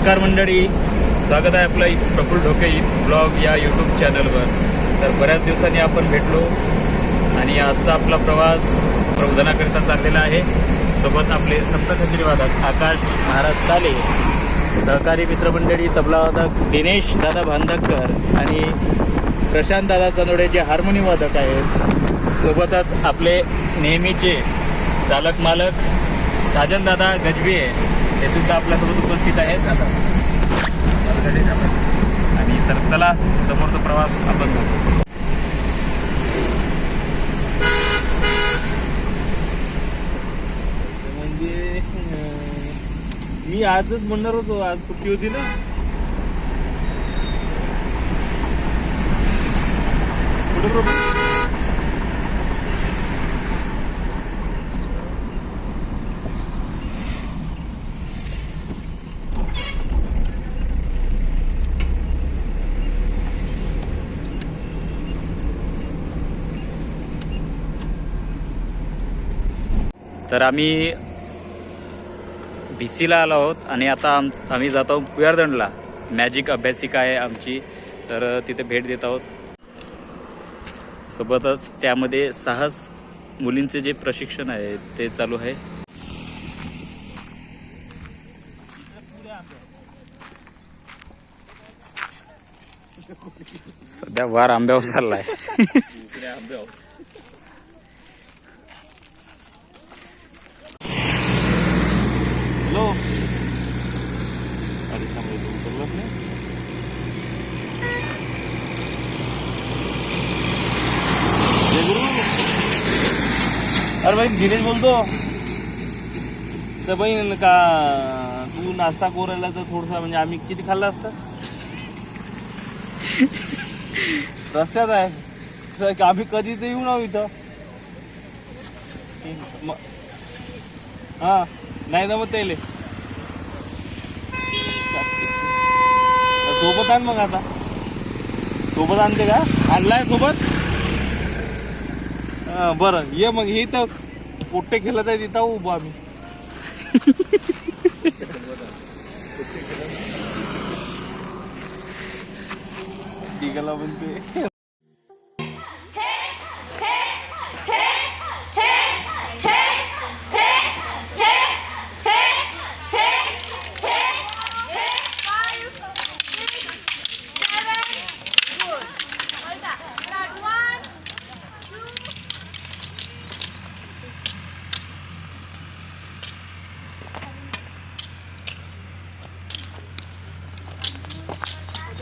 नमस्कार मंडळी. स्वागत आहे आपलं प्रफुल ढोके ब्लॉग या यूट्यूब चॅनलवर तर बऱ्याच दिवसांनी आपण भेटलो आणि आजचा आपला प्रवास प्रबोधनाकरिता चाललेला आहे. सोबत आपले संत खंजरी वादक आकाश महाराज ताले सहकारी मित्रमंडळी तबलावादक दिनेश दादा भांदकर आणि प्रशांत दादा चंदोडे जे हार्मोनियम वादक आहेत. सोबतच आपले नेहमीचे चालक मालक साजन दादा गजबी हे सुद्धा आपल्यासोबत उपस्थित आहेत. आणि तर चला समोरचा प्रवास आपण बघू. म्हणजे मी आजच म्हणणार होतो आज सुट्टी होती ना. कुठे तर आम्ही बी सीला आलो आहोत आणि आता आम आम्ही जात आहोत पुयारदंडला मॅजिक अभ्यासिका आहे आमची. तर तिथे भेट देत आहोत. सोबतच त्यामध्ये साहस मुलींचे जे प्रशिक्षण आहे ते चालू आहे. सध्या वार आंब्यावर चाललाय. आहे. अरे भाई दिनेश बोलतो. तर बहीण का तू नाश्ता कोरायला तर थोडसा म्हणजे आम्ही किती खाल्लं असतं? रस्त्यात आहे. तर आम्ही कधी तर येऊ ना हो इथं. म- हा नाही जमत त्याले. सोबत आण मग आता. सोबत आणते का? आणलाय सोबत? हा, बरं. ये मग हे तर पोट्टे खेळत आहे तिथं उभा आम्ही. तिघाला म्हणते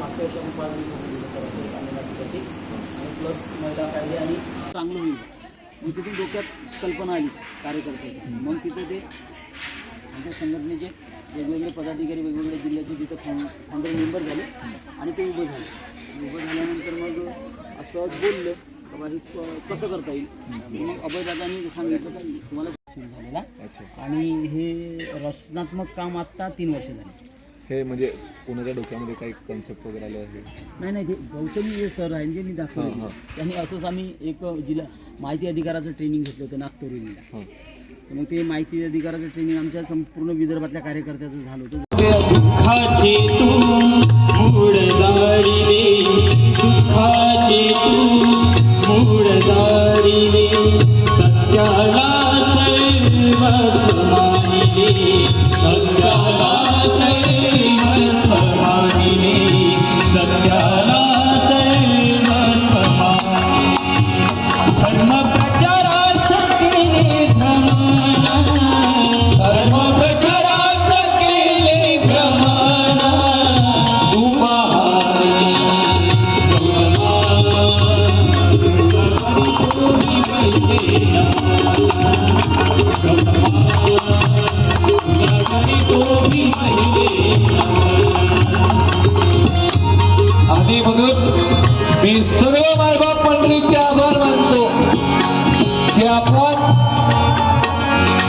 मागच्या वर्षी आम्ही पाच आणि प्लस महिला कायदे आणि चांगलं होईल. मग तिथून डोक्यात कल्पना आली कार्यकर्त्याची. मग तिथे ते आमच्या संघटनेचे वेगवेगळे पदाधिकारी वेगवेगळ्या जिल्ह्याचे तिथे फाउं फाउंडर मेंबर झाले आणि ते उभे झाले. उभं झाल्यानंतर मग असं बोललं का बा हे कसं करता येईल? मग अभयदादांनी सांगितलं का तुम्हाला झालेला आणि हे रचनात्मक काम आत्ता तीन वर्ष झाली. हे म्हणजे कोणाच्या डोक्यामध्ये काही कन्सेप्ट वगैरे आले आहे? नाही नाही ते गौतमी जे सर आहे जे मी हां, दाखवले हां. त्यांनी असंच आम्ही एक जिल्हा माहिती अधिकाराचं ट्रेनिंग घेतलं होतं नागतोरीला हां. तर मग ते माहिती अधिकाराचं ट्रेनिंग आमच्या संपूर्ण विदर्भातल्या कार्यकर्त्याचं झालं होतं.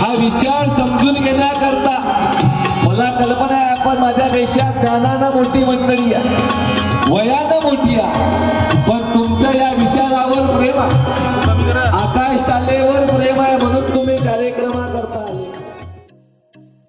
हा विचार समजून घेण्याकरता मला कल्पना आहे आपण माझ्यापेक्षा कानानं मोठी मंडळी वयानं मोठी आहे पण तुमच्या या विचारावर प्रेम आकाश